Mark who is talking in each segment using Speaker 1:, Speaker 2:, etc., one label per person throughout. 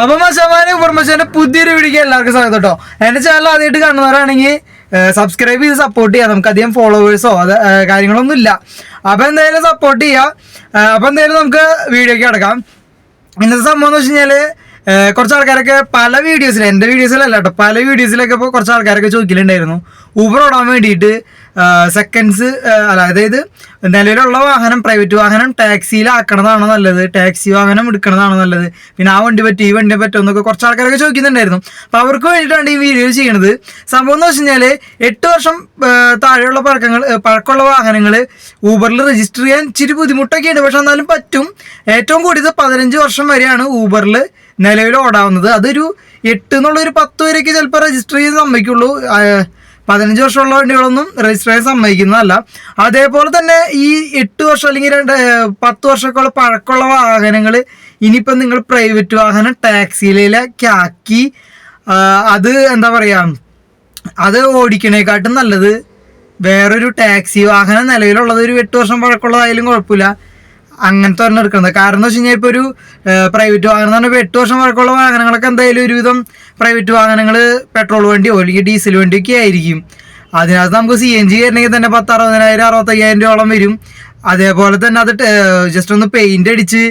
Speaker 1: അപ്പൊ മശാമാനെ ഉപ്പർമശാന്റെ പുതിയൊരു വീഡിയോ എല്ലാവർക്കും സ്വാഗതം കേട്ടോ എന്റെ ചാനൽ ആദ്യമായിട്ട് കാണുന്നവരാണെങ്കിൽ സബ്സ്ക്രൈബ് ചെയ്ത് സപ്പോർട്ട് ചെയ്യാം. നമുക്ക് അധികം ഫോളോവേഴ്സോ അത് കാര്യങ്ങളൊന്നും ഇല്ല. അപ്പൊ എന്തായാലും സപ്പോർട്ട് ചെയ്യാം. അപ്പൊ എന്തായാലും നമുക്ക് വീഡിയോക്ക് കിടക്കാം. ഇന്നത്തെ സംഭവം എന്ന് വെച്ച് കഴിഞ്ഞാൽ കുറച്ച് ആൾക്കാരൊക്കെ പല വീഡിയോസിൽ എന്റെ വീഡിയോസിലല്ല കേട്ടോ പല വീഡിയോസിലൊക്കെ ഇപ്പോൾ കുറച്ച് ആൾക്കാരൊക്കെ ചോദിക്കലുണ്ടായിരുന്നു. ഊബർ ഓടാൻ വേണ്ടിയിട്ട് സെക്കൻഡ്സ് അല്ല അതായത് നിലവിലുള്ള വാഹനം പ്രൈവറ്റ് വാഹനം ടാക്സിയിലാക്കണതാണ് നല്ലത്. ടാക്സി വാഹനം എടുക്കണതാണ് നല്ലത്. പിന്നെ ആ വണ്ടി പറ്റും ഈ വണ്ടി പറ്റും എന്നൊക്കെ കുറച്ച് ആൾക്കാരൊക്കെ ചോദിക്കുന്നുണ്ടായിരുന്നു. അപ്പോൾ അവർക്ക് വേണ്ടിയിട്ടാണ് ഈ വീഡിയോ ചെയ്യണത്. സംഭവം എന്ന് വെച്ച് കഴിഞ്ഞാൽ എട്ട് വർഷം താഴെയുള്ള പഴക്കങ്ങൾ പഴക്കമുള്ള വാഹനങ്ങൾ ഊബറിൽ രജിസ്റ്റർ ചെയ്യാൻ ഇച്ചിരി ബുദ്ധിമുട്ടൊക്കെയുണ്ട്. പക്ഷെ എന്നാലും പറ്റും. ഏറ്റവും കൂടിയത് പതിനഞ്ച് വർഷം വരെയാണ് ഊബറിൽ നിലവിൽ ഓടാവുന്നത്. അതൊരു എട്ട് എന്നുള്ളൊരു പത്ത് വരെയൊക്കെ ചിലപ്പോൾ രജിസ്റ്റർ ചെയ്ത് സമ്മതിക്കുള്ളൂ പതിനഞ്ച് വർഷമുള്ള വണ്ടികളൊന്നും രജിസ്ട്രേഷൻ സമ്മതിക്കുന്നതല്ല. അതേപോലെ തന്നെ ഈ എട്ട് വർഷം അല്ലെങ്കിൽ രണ്ട് പത്ത് വർഷമൊക്കെ പഴക്കമുള്ള വാഹനങ്ങൾ ഇനിയിപ്പം നിങ്ങൾ പ്രൈവറ്റ് വാഹനം ടാക്സിയിലേക്ക് ആക്കി അത് എന്താ പറയുക അത് ഓടിക്കണേക്കാട്ടും നല്ലത്. വേറൊരു ടാക്സി വാഹനം നിലവിലുള്ളത് ഒരു എട്ട് വർഷം പഴക്കമുള്ളതായാലും കുഴപ്പമില്ല. അങ്ങനത്തെ ഒരെണ്ണം എടുക്കുന്നത്. കാരണം എന്ന് വെച്ച് കഴിഞ്ഞാൽ ഇപ്പോൾ ഒരു പ്രൈവറ്റ് വാഹനം എന്ന് പറഞ്ഞാൽ എട്ട് വർഷം വഴക്കമുള്ള വാഹനങ്ങളൊക്കെ എന്തായാലും ഒരുവിധം പ്രൈവറ്റ് വാഹനങ്ങൾ പെട്രോൾ വണ്ടിയോ അല്ലെങ്കിൽ ഡീസൽ വണ്ടിയൊക്കെ ആയിരിക്കും. അതിനകത്ത് നമുക്ക് സി എൻ ജി കയറണമെങ്കിൽ തന്നെ പത്ത് അറുപതിനായിരം അറുപത്തയ്യായിരം രൂപയോളം വരും. അതേപോലെ തന്നെ അത് ജസ്റ്റ് ഒന്ന് പെയിന്റ് അടിച്ച്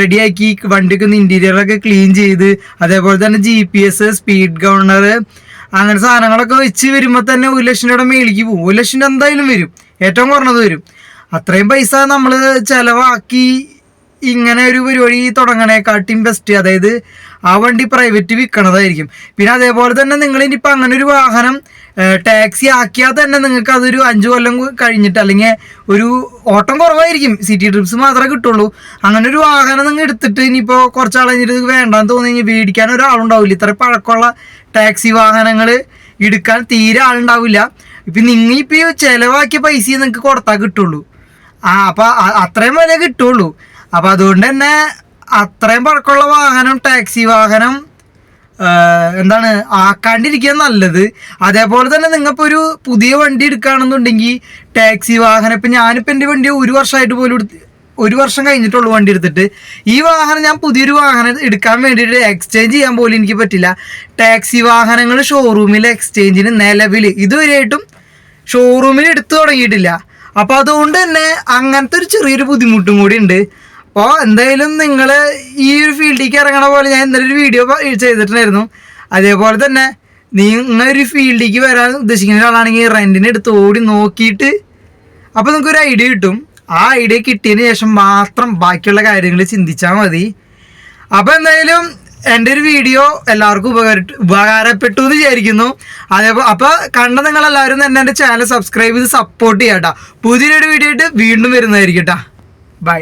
Speaker 1: റെഡിയാക്കി വണ്ടിക്ക് ഒന്ന് ഇന്റീരിയറൊക്കെ ക്ലീൻ ചെയ്ത് അതേപോലെ തന്നെ G P S speed governor അങ്ങനെ സാധനങ്ങളൊക്കെ വെച്ച് വരുമ്പോൾ തന്നെ ഒരു ലക്ഷം രൂപയുടെ മേളിക്ക് പോകും. ഒരു ലക്ഷം എന്തായാലും വരും. ഏറ്റവും കുറഞ്ഞത് വരും. അത്രയും പൈസ നമ്മൾ ചിലവാക്കി ഇങ്ങനെ ഒരു പരിപാടി തുടങ്ങണേക്കാട്ടിയും ബെസ്റ്റ് അതായത് ആ വണ്ടി പ്രൈവറ്റ് വിൽക്കണതായിരിക്കും പിന്നെ അതേപോലെ തന്നെ നിങ്ങൾ ഇനിയിപ്പോൾ അങ്ങനെ ഒരു വാഹനം ടാക്സി ആക്കിയാൽ തന്നെ നിങ്ങൾക്ക് അതൊരു അഞ്ച് കൊല്ലം കഴിഞ്ഞിട്ട് അല്ലെങ്കിൽ ഒരു ഓട്ടം കുറവായിരിക്കും. സിറ്റി ട്രിപ്സ് മാത്രമേ കിട്ടുള്ളൂ. അങ്ങനെ ഒരു വാഹനം നിങ്ങൾ എടുത്തിട്ട് ഇനിയിപ്പോൾ കുറച്ചാൾ കഴിഞ്ഞിട്ട് ഇത് വേണ്ടാന്ന് തോന്നി കഴിഞ്ഞാൽ മേടിക്കാൻ ഒരാളുണ്ടാവില്ല. ഇത്ര പഴക്കമുള്ള ടാക്സി വാഹനങ്ങൾ എടുക്കാൻ തീരെ ആളുണ്ടാവില്ല. ഇപ്പം നിങ്ങൾ ഇപ്പോൾ ചിലവാക്കിയ പൈസ നിങ്ങൾക്ക് കൊടുത്താൽ കിട്ടുള്ളൂ. ആ അപ്പൊ അത്രയും വില കിട്ടുള്ളൂ. അപ്പൊ അതുകൊണ്ട് തന്നെ അത്രയും പഴക്കമുള്ള വാഹനം ടാക്സി വാഹനം എന്താണ് ആക്കാണ്ടിരിക്കുക നല്ലത്. അതേപോലെ തന്നെ നിങ്ങൾക്ക് ഒരു പുതിയ വണ്ടി എടുക്കുകയാണെന്നുണ്ടെങ്കിൽ ടാക്സി വാഹനം ഇപ്പം ഞാനിപ്പോൾ എന്റെ വണ്ടി ഒരു വർഷമായിട്ട് പോലും എടുത്ത് ഒരു വർഷം കഴിഞ്ഞിട്ടുള്ളൂ വണ്ടി എടുത്തിട്ട്. ഈ വാഹനം ഞാൻ പുതിയൊരു വാഹനം എടുക്കാൻ വേണ്ടിയിട്ട് എക്സ്ചേഞ്ച് ചെയ്യാൻ പോലും എനിക്ക് പറ്റില്ല. ടാക്സി വാഹനങ്ങൾ ഷോറൂമിൽ എക്സ്ചേഞ്ചിന് നിലവിൽ ഇതുവരെയായിട്ടും ഷോറൂമിൽ എടുത്തു തുടങ്ങിയിട്ടില്ല. അപ്പോൾ അതുകൊണ്ട് തന്നെ അങ്ങനത്തെ ഒരു ചെറിയൊരു ബുദ്ധിമുട്ടും കൂടി ഉണ്ട്. അപ്പോൾ എന്തായാലും നിങ്ങൾ ഈ ഒരു ഫീൽഡിലേക്ക് ഇറങ്ങണ പോലെ ഞാൻ ഇന്നലെ ഒരു വീഡിയോ ചെയ്തിട്ടുണ്ടായിരുന്നു. അതേപോലെ തന്നെ നിങ്ങൾ ഒരു ഫീൽഡിലേക്ക് വരാൻ ഉദ്ദേശിക്കുന്ന ഒരാളാണെങ്കിൽ റെന്റിന് എടുത്ത് ഓടി നോക്കിയിട്ട് അപ്പോൾ നിങ്ങൾക്ക് ഒരു ഐഡിയ കിട്ടും. ആ ഐഡിയ കിട്ടിയതിന് ശേഷം മാത്രം ബാക്കിയുള്ള കാര്യങ്ങൾ ചിന്തിച്ചാൽ മതി. അപ്പോൾ എന്തായാലും എന്റെ ഒരു വീഡിയോ എല്ലാവർക്കും ഉപകാര ഉപകാരപ്പെട്ടു എന്ന് വിചാരിക്കുന്നു. അതേപോലെ അപ്പോൾ കണ്ട നിങ്ങളെല്ലാവരും തന്നെ എന്റെ ചാനൽ സബ്സ്ക്രൈബ് ചെയ്ത് സപ്പോർട്ട് ചെയ്യാം കേട്ടോ പുതിയൊരു വീഡിയോ ആയിട്ട് വീണ്ടും വരുന്നതായിരിക്കും കേട്ടോ ബൈ